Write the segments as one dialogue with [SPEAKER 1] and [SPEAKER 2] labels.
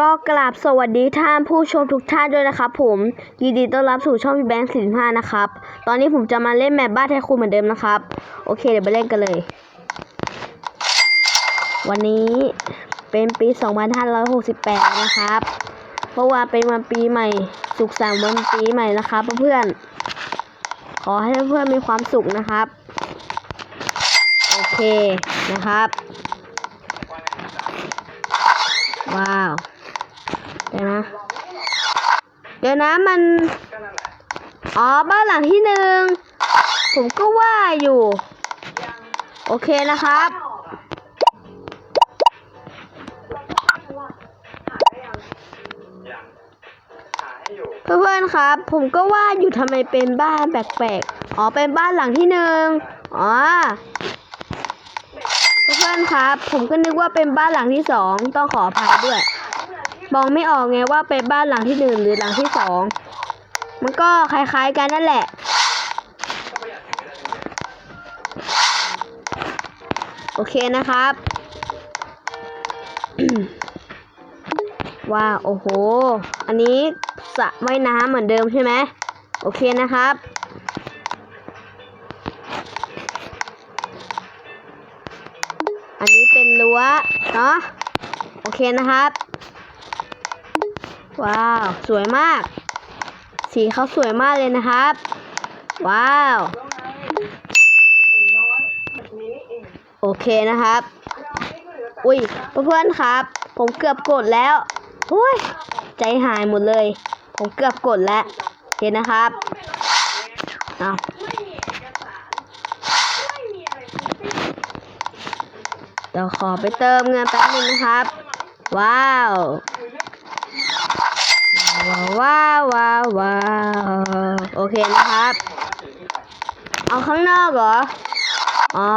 [SPEAKER 1] ก็กราบสวัสดีท่านผู้ชมทุกท่านด้วยนะครับผมยินดีต้อนรับสู่ช่องพี่แบงค์สี่ห้านะครับ ตอนนี้ผมจะมาเล่นแมปบ้านไทคูนเหมือนเดิมนะครับ โอเคเดี๋ยวไปเล่นกันเลย วันนี้เป็นปี 2568 นะครับ เพราะว่าเป็นวันปีใหม่ สุขสันต์วันปีใหม่นะครับเพื่อนๆขอให้เพื่อนมีความสุขนะครับ โอเคนะครับ ว้าว เดี๋ยวนะ เดี๋ยวนะมัน อ๋อ บ้านหลังที่หนึ่ง ผมก็ว่าอยู่ โอเคนะครับ เพื่อนๆครับ ผมก็ว่าอยู่ทำไมเป็นบ้านแปลกๆ อ๋อ เป็นบ้านหลังที่หนึ่ง อ๋อเพื่อนๆครับ ผมก็นึกว่าเป็นบ้านหลังที่สอง ต้องขออภัยด้วย มองไม่ออกไงว่าเป็นบ้านหลังที่หนึ่งหรือหลังที่สอง มันก็คล้ายๆกันนั่นแหละ โอเคนะครับ ว้าโอ้โห อันนี้สระว่ายน้ำเหมือนเดิมใช่ไหมโอเคนะครับอันนี้เป็นรั้วเนาะโอเคนะครับ ว้าว สวยมาก สีเขาสวยมากเลยนะครับ ว้าว โอเคนะครับ อุ้ยเพื่อนๆครับ ผมเกือบกดแล้วอุ้ยใจหายหมดเลย ผมเกือบกดแล้ว เห็นนะครับเอาเดี๋ยวขอไปเติมเงินแป๊บนึงนะครับ ว้าว ว้าวว้าวว้าวโอเคนะครับ เอาข้างนอกเหรอ อ๋อ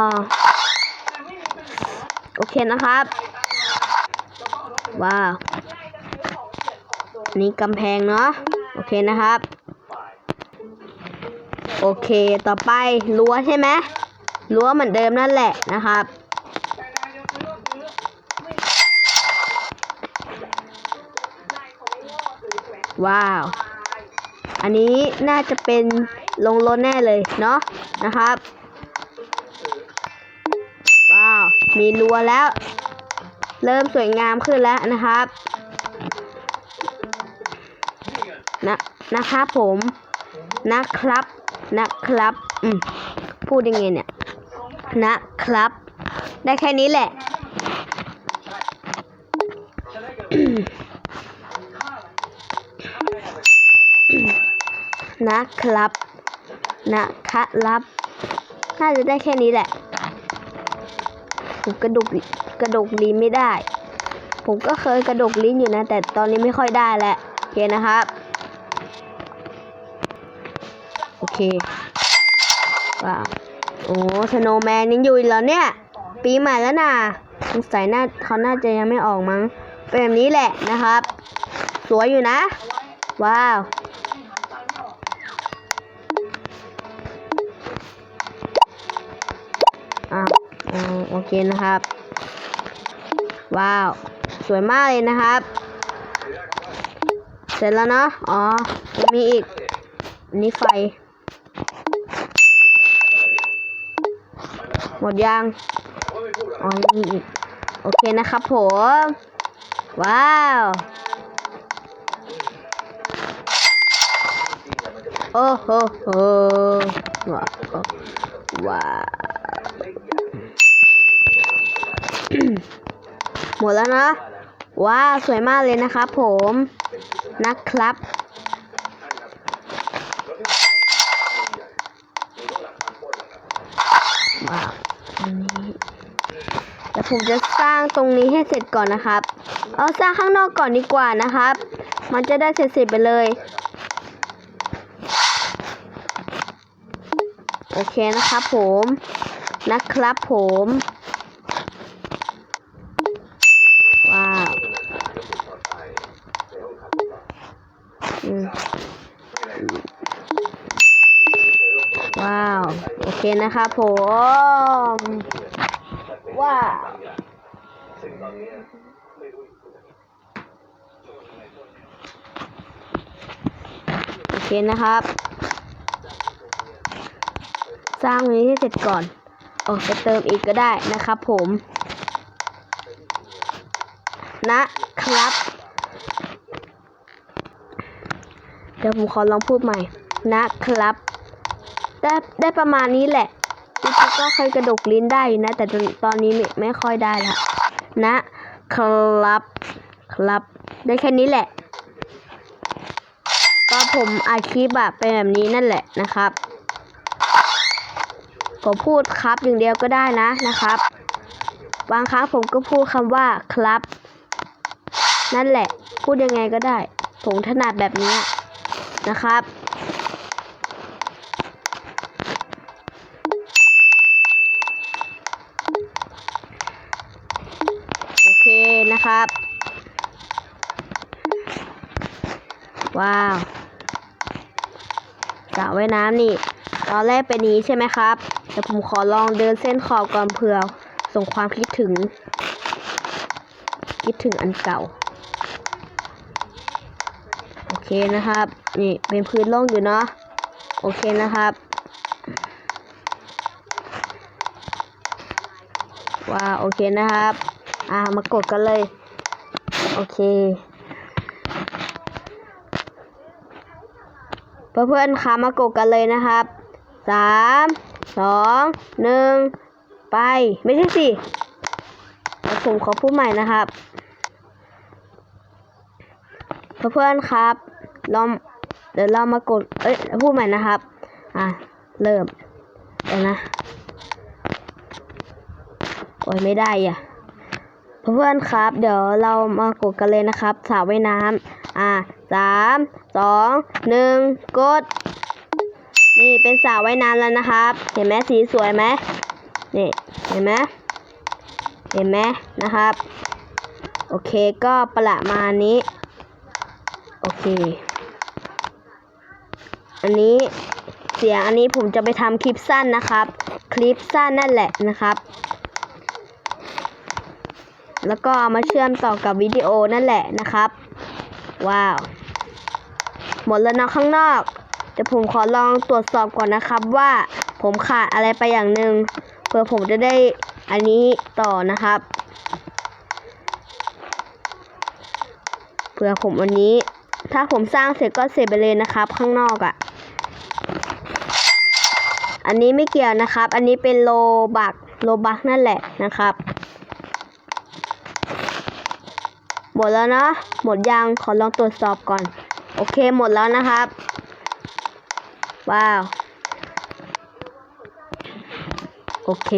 [SPEAKER 1] โอเคนะครับ ว้าว นี่กำแพงเนาะ โอเคนะครับ โอเค ต่อไปรั้วใช่ไหมรั้วเหมือนเดิมนั่นแหละนะครับ ว้าว อันนี้น่าจะเป็นลงรถแน่เลยเนาะนะครับ ว้าว มีรั้วแล้ว เริ่มสวยงามขึ้นแล้วนะครับนะนะครับผมนะครับ นะครับ อืมพูดยังไงเนี่ย นะครับ ได้แค่นี้แหละ นะครับ นะครับ น่าจะได้แค่นี้แหละ ผมกระดกกระดกลิ้นไม่ได้ ผมก็เคยกระดกลิ้นอยู่นะ แต่ตอนนี้ไม่ค่อยได้แล้วโอเคนะครับ โอเค ว้าว โอ้สโนแมนยังอยู่อีกแล้วเนี่ย ปีใหม่แล้วนะสงสัยน่าเขาน่าจะยังไม่ออกมั้ง เป็นแบบนี้แหละนะครับ สวยอยู่นะ ว้าว เคนะครับ ว้าว สวยมากเลยนะครับ เสร็จแล้วเนาะอ๋อมีอีกอันนี้ไฟ หมดยังอ๋อยังมีอีก โอเคนะครับผม ว้าวโอ้โหโหว้าวว้าว หมดแล้วนะว้าสวยมากเลยนะครับผมนะครับ ว้าวอันนี้เดี๋ยวผมจะสร้างตรงนี้ให้เสร็จก่อนนะครับ เอาสร้างข้างนอกก่อนดีกว่านะครับ มันจะได้เสร็จๆไปเลย โอเคนะครับผม นะครับผม ว้าว โอเคนะครับผมว้าวโอเคนะครับ สร้างนี้ให้เสร็จก่อนโอเคเติมอีกก็ได้นะครับผม นะครับ เดี๋ยวผมขอลองพูดใหม่นะครับ ได้ได้ประมาณนี้แหละจริงๆก็เคยกระดกลิ้นได้อยู่นะ แต่ตอนนี้ไม่ไม่ค่อยได้ละนะ ครับ ครับ ได้แค่นี้แหละก็ผมอาคลิปอะเป็นแบบนี้นั่นแหละนะครับผมพูดครับอย่างเดียวก็ได้นะนะครับ บางครั้งผมก็พูดคำว่าครับ นั่นแหละ พูดยังไงก็ได้ ผมถนัดแบบนี้นะครับ โอเคนะครับ ว้าวสระว่ายน้ำนี่ ตอนแรกเป็นนี้ใช่ไหมครับแต่ผมขอลองเดินเส้นขอบก่อนเผื่อส่งความคิดถึง คิดถึงอันเก่า โอเคนะครับ นี่เป็นพื้นโล่งอยู่เนาะโอเคนะครับ ว้าวโอเคนะครับ อ่ามากดกันเลย โอเค เพื่อนๆคะมากดกันเลยนะครับสามสองหนึ่งไปไม่ใช่สิผมขอพูดใหม่นะครับ เพื่อนๆครับลองเดี๋ยวเรามากดเอ้ยพูดใหม่นะครับ อะเริ่มเดี๋ยวนะโอ้ยไม่ได้อะเพื่อนๆครับ เดี๋ยวเรามากดกันเลยนะครับสระว่ายน้ำอะ สามสองหนึ่งกด นี่เป็นสระว่ายน้ำแล้วนะครับ เห็นไหมสีสวยไหมนี่เห็นไหมเห็นไหมนะครับ โอเคก็ประมาณนี้ โอเค อันนี้เสียงอันนี้ผมจะไปทำคลิปสั้นนะครับ คลิปสั้นนั่นแหละนะครับ แล้วก็เอามาเชื่อมต่อกับวิดีโอนั่นแหละนะครับ ว้าว หมดแล้วนะข้างนอกเดี๋ยวผมขอลองตรวจสอบก่อนนะครับว่าผมขาดอะไรไปอย่างหนึ่งเพื่อผมจะได้อันนี้ต่อนะครับเพื่อผมอันนี้ ถ้าผมสร้างเสร็จก็เสร็จไปเลยนะครับ ข้างนอกอะ่ะ อันนี้ไม่เกี่ยวนะครับ อันนี้เป็นโลบักโลบักนั่นแหละนะครับหมดแล้วนะ หมดยัง ขอลองตรวจสอบก่อน โอเคหมดแล้วนะครับ ว้าว โอเค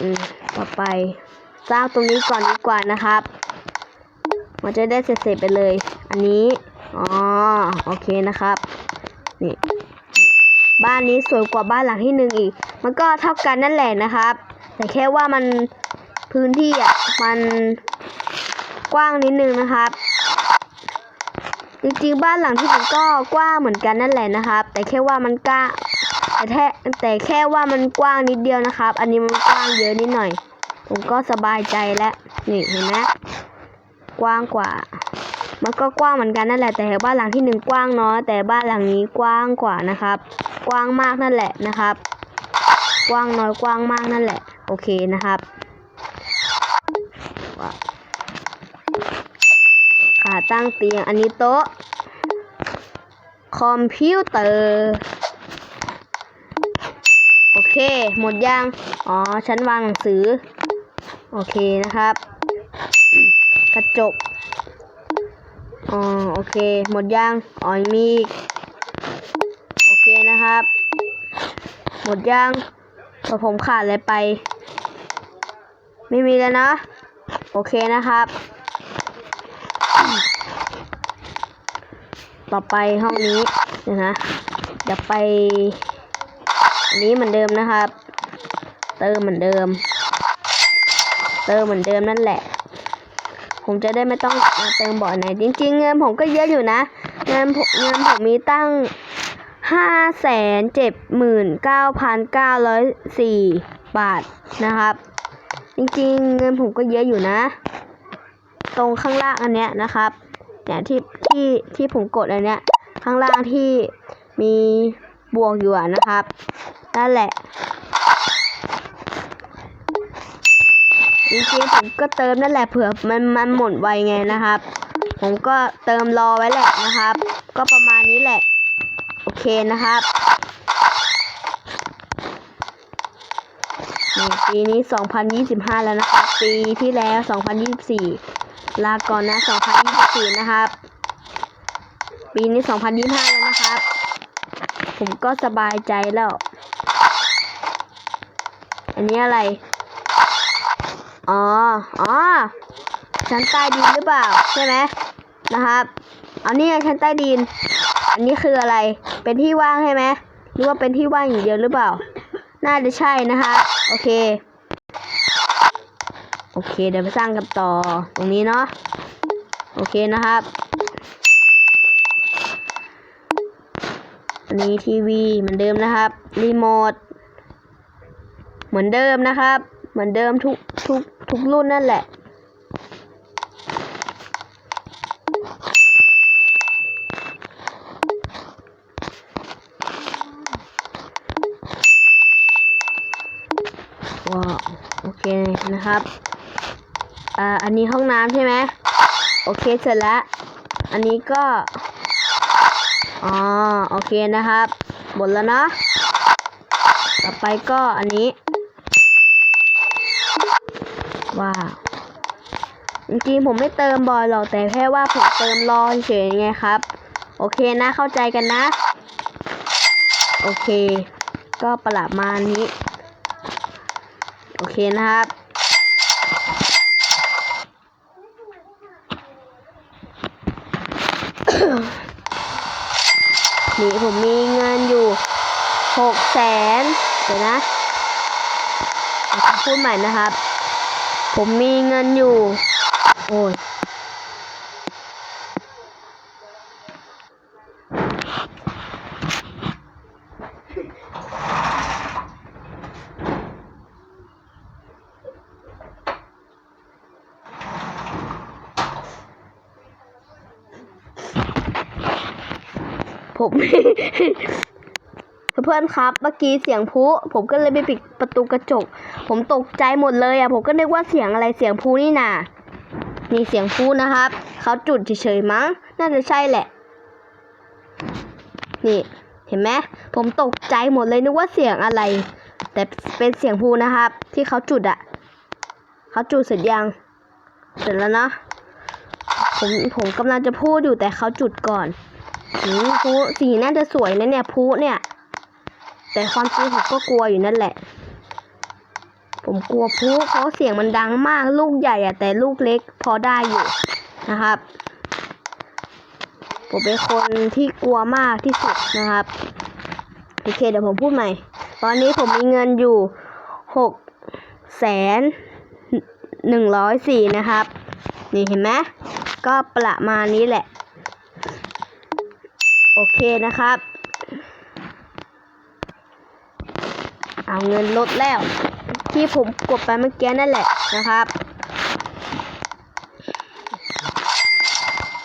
[SPEAKER 1] อืม ต่อไป สร้างตรงนี้ก่อนดีกว่านะครับ มันจะได้เสร็จๆไปเลย อันนี้ อ๋อ โอเคนะครับ นี่ บ้านนี้สวยกว่าบ้านหลังที่หนึ่งอีก มันก็เท่ากันนั่นแหละนะครับ แต่แค่ว่ามัน พื้นที่อะมันกว้างนิดนึงนะครับ จริงๆบ้านหลังที่หนึ่งก็กว้างเหมือนกันนั่นแหละนะครับ แต่แค่ว่ามันกล้าแต่แค่แต่แค่ว่ามันกว้างนิดเดียวนะครับ อันนี้มันกว้างเยอะนิดหน่อย ผมก็สบายใจแล้วนี่เห็นไหมกว้างกว่า มันก็กว้างเหมือนกันนั่นแหละ แต่บ้านหลังที่หนึ่งกว้างน้อยแต่บ้านหลังนี้กว้างกว่านะครับ กว้างมากนั่นแหละนะครับ กว้างน้อยกว้างมากนั่นแหละ โอเคนะครับ ขาตั้งเตียง อันนี้โต๊ะ คอมพิวเตอร์ โอเค หมดยัง อ๋อ ชั้นวางหนังสือ โอเคนะครับ กระจก อ๋อ โอเค หมดยัง อ๋อยมี โอเคนะครับ หมดยังพอผมขาดอะไรไป ไม่มีแล้วนะ โอเคนะครับ ต่อไปห้องนี้เดี๋ยนะเดี๋ยวไปอันนี้เหมือนเดิมนะครับ เติมเหมือนเดิม เติมเหมือนเดิมนั่นแหละ ผมจะได้ไม่ต้องมาเติมบ่อไหน จริง ๆ เงินผมก็เยอะอยู่นะ เงินผมเงินผมมีตั้งห้าแสนเจ็ดหมื่นเก้าพันเก้าร้อยสี่บาทนะครับ จริงๆ เงินผมก็เยอะอยู่นะ ตรงข้างล่างอันเนี้ยนะครับเนี่ยที่ที่ที่ผมกดอันเนี้ย ข้างล่างที่มีบวกอยู่นะครับนั่นแหละจริงๆผมก็เติมนั่นแหละเผื่อมันมันหมดไวไงนะครับ ผมก็เติมรอไว้แหละนะครับ ก็ประมาณนี้แหละ โอเคนะครับนี่ ปีนี้ 2025 แล้วนะครับ ปีที่แล้ว 2024 ลาก่อนนะ 2024 นะครับ ปีนี้ 2025 แล้วนะครับ ผมก็สบายใจแล้ว อันนี้อะไร อ๋อ อ๋อ ชั้นใต้ดินหรือเปล่า ใช่ไหมนะครับ เอานี่ชั้นใต้ดิน อันนี้คืออะไร เป็นที่ว่างใช่ไหมหรือว่าเป็นที่ว่างอย่างเดียวหรือเปล่า น่าจะใช่นะคะ โอเค โอเค เดี๋ยวไปสร้างกันต่อตรงนี้เนาะ โอเคนะครับอันนี้ทีวีเหมือนเดิมนะครับ รีโมท เหมือนเดิมนะครับ เหมือนเดิมทุกทุกทุกรุ่นนั่นแหละ ว้าวโอเค นะครับ อ่า อันนี้ห้องน้ำใช่ไหมโอเคเสร็จแล้ว อันนี้ก็ อ๋อ โอเคนะครับ หมดแล้วนะ ต่อไปก็อันนี้ ว้าว จริงๆผมไม่เติมบ่อยหรอก แต่แค่ว่าผมเติมรอเฉยไงครับ โอเคนะ เข้าใจกันนะ โอเค ก็ประมาณนี้ โอเคนะครับ นี่ผมมีเงินอยู่หกแสนเดี๋ยวนะพูดใหม่นะครับ ผมมีเงินอยู่ โอ้ย ผม เพื่อนครับเมื่อกี้เสียงพุผมก็เลยไปปิดประตูกระจก ผมตกใจหมดเลยอะ ผมก็นึกว่าเสียงอะไรเสียงพุนี่นานี่เสียงพุนะครับ เขาจุดเฉยๆมั้ง น่าจะใช่แหละ นี่ เห็นไหมผมตกใจหมดเลยนึกว่าเสียงอะไร แต่เป็นเสียงพลุนะครับ ที่เขาจุดอะเขาจุดเสร็จยัง เสร็จแล้วนะ ผมผมกำลังจะพูดอยู่แต่เขาจุดก่อน อืมพลุสีน่าจะสวยนะเนี่ยพลุเนี่ย แต่ความจริงผมก็กลัวอยู่นั่นแหละ ผมกลัวพลุเพราะเสียงมันดังมากลูกใหญ่อะแต่ลูกเล็กพอได้อยู่นะครับ ผมเป็นคนที่กลัวมากที่สุดนะครับโอเคเดี๋ยวผมพูดใหม่ ตอนนี้ผมมีเงินอยู่หกแสนหนึ่งร้อยสี่นะครับ นี่เห็นไหมก็ประมาณนี้แหละ โอเคนะครับ เอาเงินลดแล้ว ที่ผมกดไปเมื่อกี้นั่นแหละนะครับ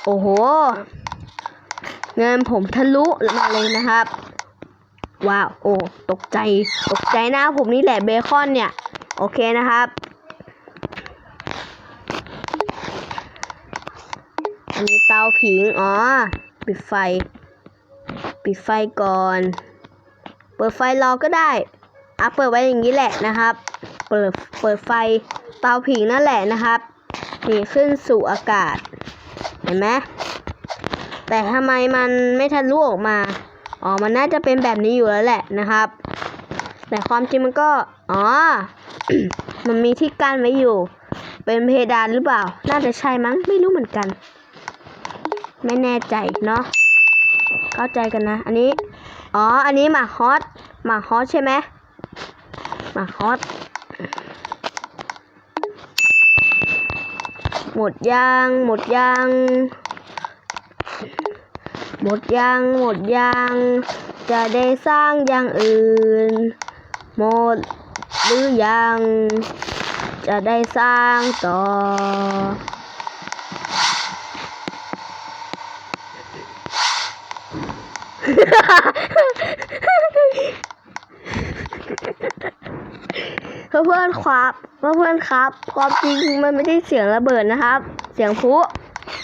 [SPEAKER 1] โอ้โห เงินผมทะลุมาเลยนะครับ ว้าว โอ้ ตกใจ ตกใจหน้าผมนี่แหละเบคอนเนี่ย โอเคนะครับอันนี้เตาผิง อ๋อ ปิดไฟ ปิดไฟก่อน เปิดไฟรอก็ได้อะเปิดไว้อย่างนี้แหละนะครับ เปิดเปิดไฟเตาผิงนั่นแหละนะครับ นี่ขึ้นสู่อากาศ เห็นไหมแต่ทำไมมันไม่ทะลุออกมา อ๋อ มันน่าจะเป็นแบบนี้อยู่แล้วแหละนะครับ แต่ความจริงมันก็ อ๋อ มันมีที่กั้นไว้อยู่ เป็นเพดานหรือเปล่า น่าจะใช่มั้ง ไม่รู้เหมือนกัน ไม่แน่ใจเนาะ เข้าใจกันนะ อันนี้ อ๋อ อันนี้หมาฮอตหมาฮอตใช่ไหมหมาฮอตหมดยาง หมดยาง หมดยาง หมดยาง จะได้สร้างอย่างอื่น หมดหรือยัง จะได้สร้างต่อ เพื่อนครับเพื่อนครับ ความจริงมันไม่ได้เสียงระเบิดนะครับ เสียงพุ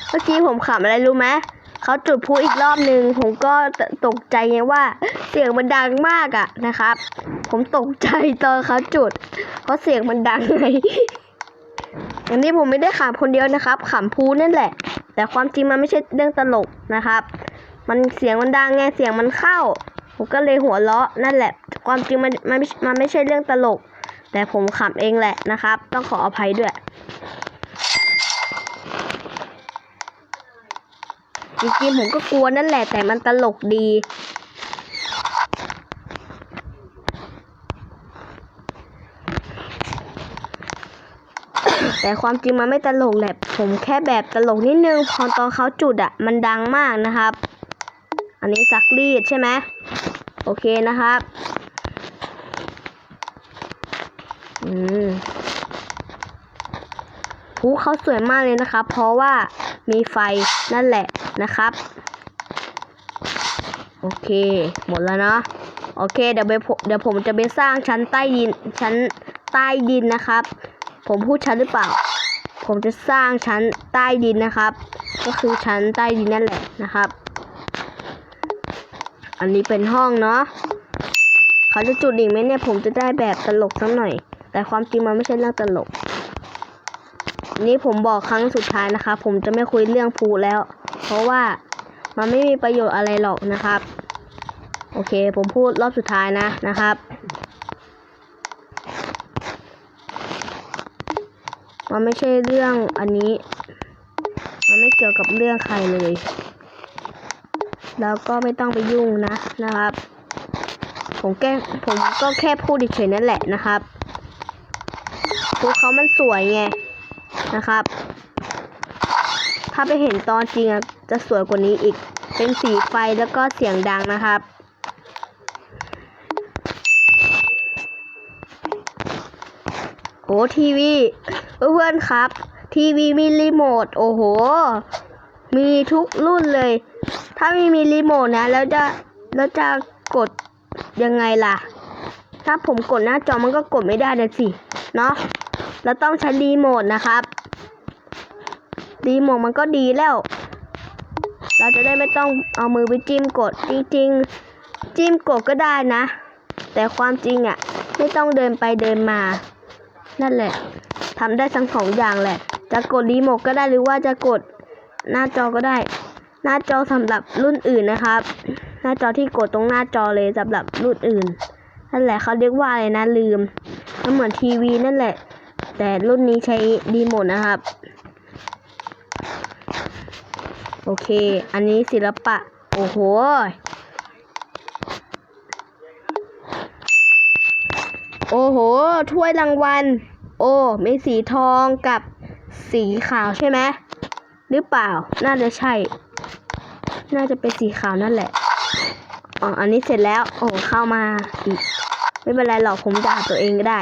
[SPEAKER 1] เมื่อกี้ผมขำอะไรรู้ไหมเขาจุดพุอีกรอบหนึ่งผมก็ตกใจไงว่า เสียงมันดังมากอะนะครับ ผมตกใจตอนเขาจุด เพราะเสียงมันดังไงอันนี้ผมไม่ได้ขำคนเดียวนะครับขำพูนั่นแหละ แต่ความจริงมันไม่ใช่เรื่องตลกนะครับ มันเสียงมันดังไงเสียงมันเข้า ผมก็เลยหัวเราะนั่นแหละ ความจริงมันมันมันไม่ใช่เรื่องตลก แต่ผมขำเองแหละนะครับ ต้องขออภัยด้วย จริงๆผมก็กลัวนั่นแหละ แต่มันตลกดีแต่ความจริงมันไม่ตลกแหละ ผมแค่แบบตลกนิดนึง พอตอนเขาจุดอะมันดังมากนะครับ อันนี้ซักรีดใช่ไหมโอเคนะครับ อืมภูเขาสวยมากเลยนะครับ เพราะว่ามีไฟนั่นแหละนะครับ โอเค หมดแล้วเนาะโอเค เดี๋ยวไปเดี๋ยวผมจะไปสร้างชั้นใต้ดินชั้นใต้ดินนะครับ ผมพูดชั้นหรือเปล่า ผมจะสร้างชั้นใต้ดินนะครับ ก็คือชั้นใต้ดินนั่นแหละนะครับ อันนี้เป็นห้องเนาะเขาจะจุดอีกไหมเนี่ยผมจะได้แบบตลกสักหน่อย แต่ความจริงมันไม่ใช่เรื่องตลก นี่ผมบอกครั้งสุดท้ายนะคะ ผมจะไม่คุยเรื่องภูแล้ว เพราะว่ามันไม่มีประโยชน์อะไรหรอกนะครับ โอเค ผมพูดรอบสุดท้ายนะนะครับ มันไม่ใช่เรื่องอันนี้ มันไม่เกี่ยวกับเรื่องใครเลย แล้วก็ไม่ต้องไปยุ่งนะนะครับ ผมแก้ผมก็แค่พูดเฉยๆนั่นแหละนะครับภูเขามันสวยไงนะครับ ถ้าไปเห็นตอนจริงอะจะสวยกว่านี้อีก เป็นสีไฟแล้วก็เสียงดังนะครับโอ้ทีวีเพื่อนๆครับ ทีวีมีรีโมท โอ้โห มีทุกรุ่นเลย ถ้าไม่มีรีโมทนะ แล้วจะแล้วจะกดยังไงล่ะ ถ้าผมกดหน้าจอมันก็กดไม่ได้นะสิเนาะเราต้องใช้รีโมทนะครับรีโมทมันก็ดีแล้ว เราจะได้ไม่ต้องเอามือไปจิ้มกดจริงๆจิ้มกดก็ได้นะ แต่ความจริงอะ่ะ ไม่ต้องเดินไปเดินมา นั่นแหละทำได้ทั้งสองอย่างแหละ จะกดรีโมทก็ได้หรือว่าจะกดหน้าจอก็ได้ หน้าจอสำหรับรุ่นอื่นนะครับ หน้าจอที่กดตรงหน้าจอเลยสำหรับรุ่นอื่นนั่นแหละเขาเรียกว่าอะไรนะลืมมันเหมือนทีวีนั่นแหละ แต่รุ่นนี้ใช้รีโมทนะครับ โอเค อันนี้ศิลปะ โอ้โหโอ้โห ถ้วยรางวัล โอ้ มีสีทองกับสีขาวใช่ไหม หรือเปล่า น่าจะใช่ น่าจะเป็นสีขาวนั่นแหละ อ๋อ อันนี้เสร็จแล้ว โอ้เข้ามาอีก ไม่เป็นไรหรอกผมด่าตัวเองก็ได้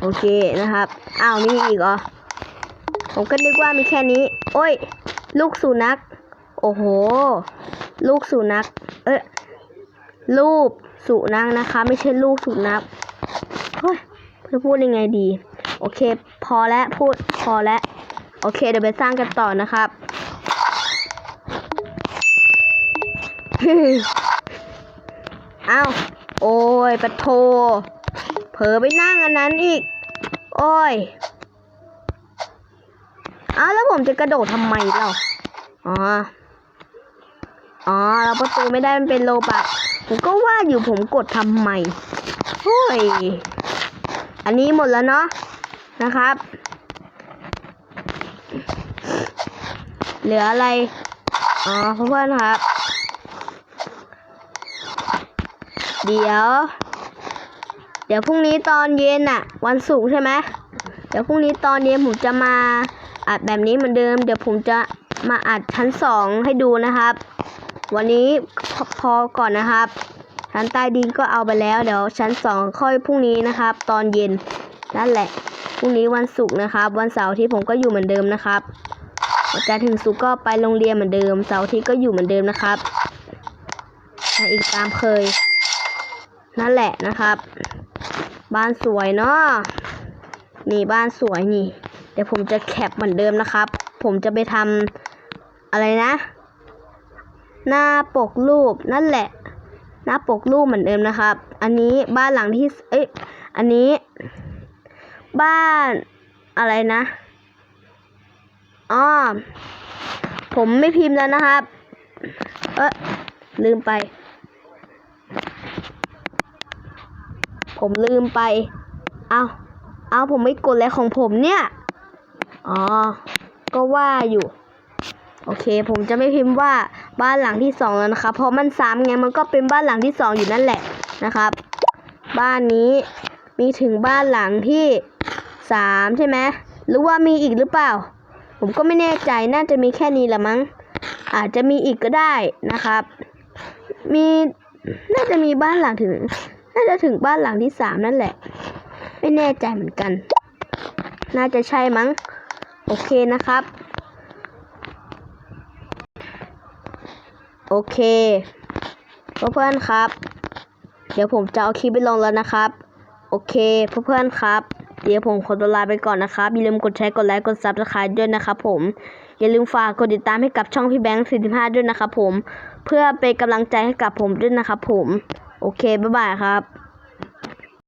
[SPEAKER 1] โอเคนะครับ อ้าวมีอีกเหรอผมก็นึกว่ามีแค่นี้ โอ้ย ลูกสุนัข โอ้โห ลูกสุนัข เอ๊ะรูปสุนัขนะคะ ไม่ใช่ลูกสุนัขเฮ้ยจะพูดยังไงดี โอเค พอแล้วพูดพอแล้ว โอเค เดี๋ยวไปสร้างกันต่อนะครับ อ้าวโอ้ยปะโท เผลอไปนั่งอันนั้นอีก โอ้ยอ้าวแล้วผมจะกระโดดทำไมเล่าอ๋อ อ๋อแล้วประตูไม่ได้มันเป็นโลบักผมก็ว่าอยู่ผมกดทำไมโอ้ย อันนี้หมดแล้วเนาะนะครับ เหลืออะไร อ๋อเพื่อนครับ เดี๋ยว เดี๋ยวพรุ่งนี้ตอนเย็นอะวันศุกร์ใช่ไหมเดี๋ยวพรุ่งนี้ตอนเย็นผมจะมาอัดแบบนี้เหมือนเดิม เดี๋ยวผมจะมาอัดชั้นสองให้ดูนะครับ วันนี้พอพอก่อนนะครับ ชั้นใต้ดินก็เอาไปแล้ว เดี๋ยวชั้นสองค่อยพรุ่งนี้นะครับ ตอนเย็นนั่นแหละพรุ่งนี้วันศุกร์นะครับ วันเสาร์ที่ผมก็อยู่เหมือนเดิมนะครับจันทร์ถึงศุกร์ก็ไปโรงเรียนเหมือนเดิม เสาร์ที่ก็อยู่เหมือนเดิมนะครับอีกตามเคย นั่นแหละนะครับ บ้านสวยเนาะนี่บ้านสวยนี่ เดี๋ยวผมจะแคปเหมือนเดิมนะครับ ผมจะไปทำอะไรนะ หน้าปกรูปนั่นแหละ หน้าปกรูปเหมือนเดิมนะครับ อันนี้บ้านหลังที่เอ้ยอันนี้ บ้านอะไรนะอ๋อผมไม่พิมพ์แล้วนะครับ เอะลืมไป ผมลืมไป เอาเอาผมไม่กดอะไรของผมเนี่ย อ๋อ ก็ว่าอยู่ โอเค ผมจะไม่พิมพ์ว่าบ้านหลังที่สองแล้วนะครับเพราะมันซ้ำไง มันก็เป็นบ้านหลังที่สองอยู่นั่นแหละนะครับ บ้านนี้มีถึงบ้านหลังที่สามใช่ไหมหรือว่ามีอีกหรือเปล่า ผมก็ไม่แน่ใจ น่าจะมีแค่นี้แหละมั้ง อาจจะมีอีกก็ได้นะครับ มี น่าจะมีบ้านหลังถึง น่าจะถึงบ้านหลังที่สามนั่นแหละ ไม่แน่ใจเหมือนกัน น่าจะใช่มั้ง โอเคนะครับ โอเคเพื่อนๆครับ เดี๋ยวผมจะเอาคลิปไปลงแล้วนะครับ โอเคเพื่อนๆครับ เดี๋ยวผมขอตัวลาไปก่อนนะครับ อย่าลืมกดแชร์ กดไลค์ กดซับสไครต์ด้วยนะครับผม อย่าลืมฝากกดติดตามให้กับช่องพี่แบงค์45ด้วยนะครับผม เพื่อเป็นกำลังใจให้กับผมด้วยนะครับผม โอเค บ๊ายบายครับ